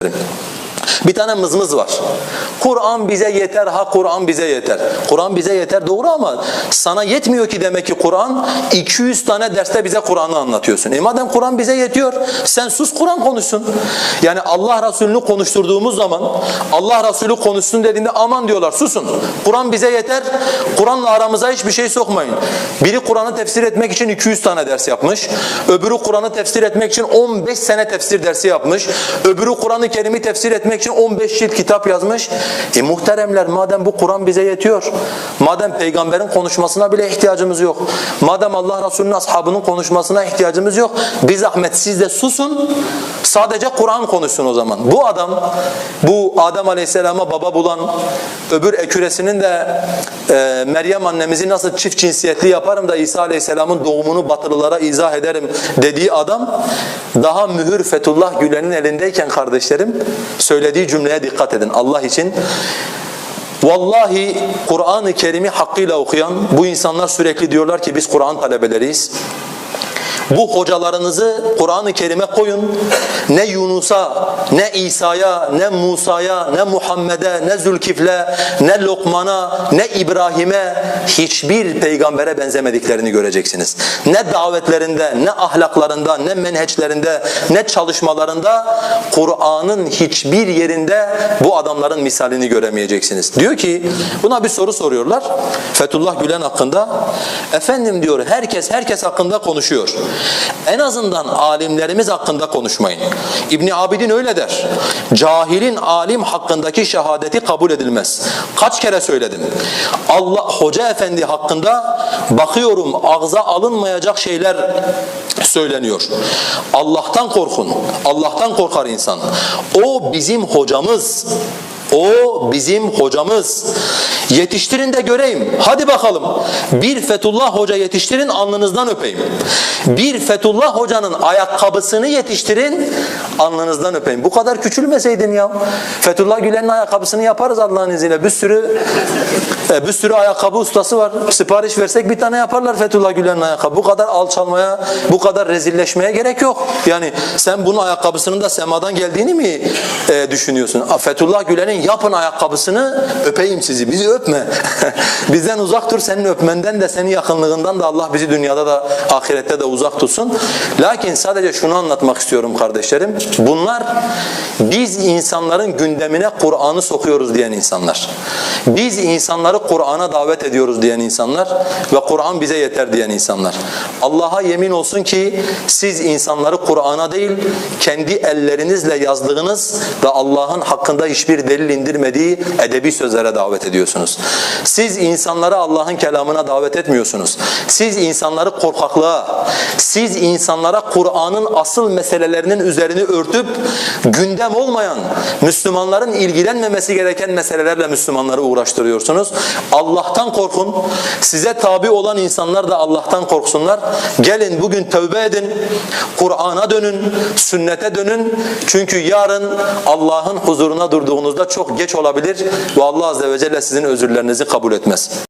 Thank you. Bir tane mızmız var. Kur'an bize yeter, ha Kur'an bize yeter. Kur'an bize yeter doğru ama sana yetmiyor ki demek ki Kur'an 200 tane derste bize Kur'an'ı anlatıyorsun. E madem Kur'an bize yetiyor, sen sus Kur'an konuşsun. Yani Allah Resulü'nü konuşturduğumuz zaman Allah Resulü konuşsun dediğinde aman diyorlar susun. Kur'an bize yeter. Kur'an'la aramıza hiçbir şey sokmayın. Biri Kur'an'ı tefsir etmek için 200 tane ders yapmış. Öbürü Kur'an'ı tefsir etmek için 15 sene tefsir dersi yapmış. Öbürü Kur'an-ı Kerim'i tefsir etmek için 15 cilt kitap yazmış. E muhteremler madem bu Kur'an bize yetiyor. Madem peygamberin konuşmasına bile ihtiyacımız yok. Madem Allah Resulü'nün ashabının konuşmasına ihtiyacımız yok. Bir zahmet siz de susun. Sadece Kur'an konuşsun o zaman. Bu adam bu Adem Aleyhisselam'a baba bulan öbür eküresinin de e, Meryem annemizi nasıl çift cinsiyetli yaparım da İsa Aleyhisselam'ın doğumunu batılılara izah ederim dediği adam daha mühür Fethullah Gülen'in elindeyken kardeşlerim söylediği cümleye dikkat edin Allah için. Vallahi Kur'an-ı Kerim'i hakkıyla okuyan bu insanlar sürekli diyorlar ki biz Kur'an talebeleriyiz. Bu hocalarınızı Kur'an-ı Kerim'e koyun. Ne Yunus'a, ne İsa'ya, ne Musa'ya, ne Muhammed'e, ne Zülkifl'e, ne Lokman'a, ne İbrahim'e hiçbir peygambere benzemediklerini göreceksiniz. Ne davetlerinde, ne ahlaklarında, ne menheçlerinde, ne çalışmalarında Kur'an'ın hiçbir yerinde bu adamların misalini göremeyeceksiniz. Diyor ki buna bir soru soruyorlar. Fethullah Gülen hakkında. Efendim diyor herkes herkes hakkında konuşuyor. En azından alimlerimiz hakkında konuşmayın. İbni Abidin öyle der. Cahilin alim hakkındaki şehadeti kabul edilmez. Kaç kere söyledim. Allah Hoca Efendi hakkında bakıyorum ağza alınmayacak şeyler söyleniyor. Allah'tan korkun. Allah'tan korkar insan. O bizim hocamız. O bizim hocamız. Yetiştirin de göreyim. Hadi bakalım. Bir Fethullah Hoca yetiştirin alnınızdan öpeyim. Bir Fethullah Hoca'nın ayakkabısını yetiştirin alnınızdan öpeyim. Bu kadar küçülmeseydin ya. Fethullah Gülen'in ayakkabısını yaparız Allah'ın izniyle. Bir sürü e, bir sürü ayakkabı ustası var. Sipariş versek bir tane yaparlar Fethullah Gülen'in ayakkabı. Bu kadar alçalmaya, bu kadar rezilleşmeye gerek yok. Yani sen bunun ayakkabısının da semadan geldiğini mi e, düşünüyorsun? Fethullah Gülen'in yapın ayakkabısını öpeyim sizi. Bizi öpme. Bizden uzak dur. Senin öpmenden de senin yakınlığından da Allah bizi dünyada da ahirette de uzak tutsun. Lakin sadece şunu anlatmak istiyorum kardeşlerim. Bunlar biz insanların gündemine Kur'an'ı sokuyoruz diyen insanlar. Biz insanları Kur'an'a davet ediyoruz diyen insanlar ve Kur'an bize yeter diyen insanlar. Allah'a yemin olsun ki siz insanları Kur'an'a değil kendi ellerinizle yazdığınız ve Allah'ın hakkında hiçbir delil indirmediği edebi sözlere davet ediyorsunuz. Siz insanları Allah'ın kelamına davet etmiyorsunuz. Siz insanları korkaklığa, siz insanlara Kur'an'ın asıl meselelerinin üzerini örtüp gündem olmayan, Müslümanların ilgilenmemesi gereken meselelerle Müslümanları uğraştırıyorsunuz. Allah'tan korkun. Size tabi olan insanlar da Allah'tan korksunlar. Gelin bugün tövbe edin. Kur'an'a dönün, sünnete dönün. Çünkü yarın Allah'ın huzuruna durduğunuzda çok geç olabilir ve Allah azze ve celle sizin özürlerinizi kabul etmez.